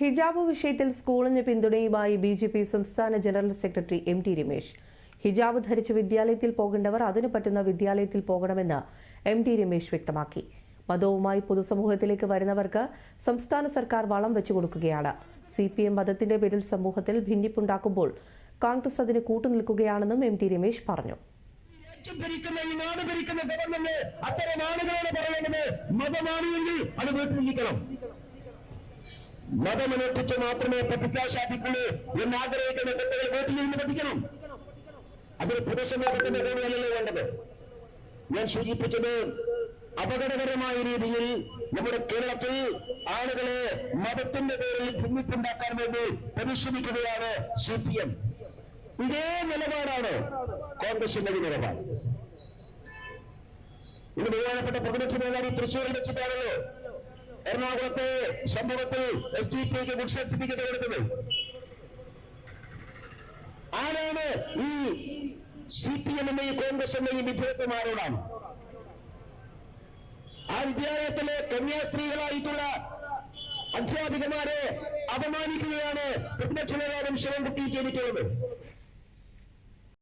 ഹിജാബ് വിഷയത്തിൽ സ്കൂളിന് പിന്തുണയുമായി ബി ജെ പി സംസ്ഥാന general secretary M T Ramesh. ഹിജാബ് ധരിച്ച് വിദ്യാലയത്തിൽ പോകേണ്ടവർ അതിനു പറ്റുന്ന വിദ്യാലയത്തിൽ പോകണമെന്ന് എം ടി രമേശ് വ്യക്തമാക്കി. മതവുമായി പൊതുസമൂഹത്തിലേക്ക് വരുന്നവർക്ക് സംസ്ഥാന സർക്കാർ വളം വെച്ചു കൊടുക്കുകയാണ്. സി പി എം മതത്തിന്റെ പേരിൽ സമൂഹത്തിൽ ഭിന്നിപ്പുണ്ടാക്കുമ്പോൾ കോൺഗ്രസ് അതിന് കൂട്ടുനിൽക്കുകയാണെന്നും എം ടി രമേശ് പറഞ്ഞു. ഭരിക്കുന്ന ഈ നാട് ഭരിക്കുന്ന ഗവൺമെന്റ് അത്തരം ആളുകളോട് പറയേണ്ടത് മതമാണെങ്കിൽ അത് വീട്ടിലിരിക്കണം മതമനുഷ്ഠിച്ച് മാത്രമേ പഠിക്കാൻ എന്ന് ആഗ്രഹിക്കുന്ന കുട്ടികൾ വീട്ടിലിരുന്ന് പഠിക്കണം. അതൊരു പൊതുസമൂഹത്തിന്റെ കൂടെയല്ലല്ലോ വേണ്ടത്. ഞാൻ സൂചിപ്പിച്ചത് അപകടകരമായ രീതിയിൽ നമ്മുടെ കേരളത്തിൽ ആളുകളെ മതത്തിന്റെ പേരിൽ ഭിന്നിപ്പുണ്ടാക്കാൻ വേണ്ടി പരിശ്രമിക്കുകയാണ് സി പി എം. ഇതേ നിലപാടാണ് കോൺഗ്രസിന്റെ നിലപാട്. ഇന്ന് ബഹുമാനപ്പെട്ട പ്രതിപക്ഷ നേതാവ് തൃശ്ശൂരിൽ വെച്ചിട്ടാണല്ലോ എറണാകുളത്തെ സംഭവത്തിൽ എസ് ഡി പിക്ക് ഗുഡ് സർട്ടിഫിക്കറ്റ് കൊടുത്തത്. ആരാണ് ഈ സി പി എമ്മിന്റെയും കോൺഗ്രസിന്റെയും വിധേയത്വമാരോടാണ് ആ വിദ്യാലയത്തിലെ കന്യാസ്ത്രീകളായിട്ടുള്ള അധ്യാപികമാരെ അപമാനിക്കുകയാണ്. പ്രതിപക്ഷ നേതാവും ശിവൻകുട്ടി ചെയ്തിട്ടുള്ളത്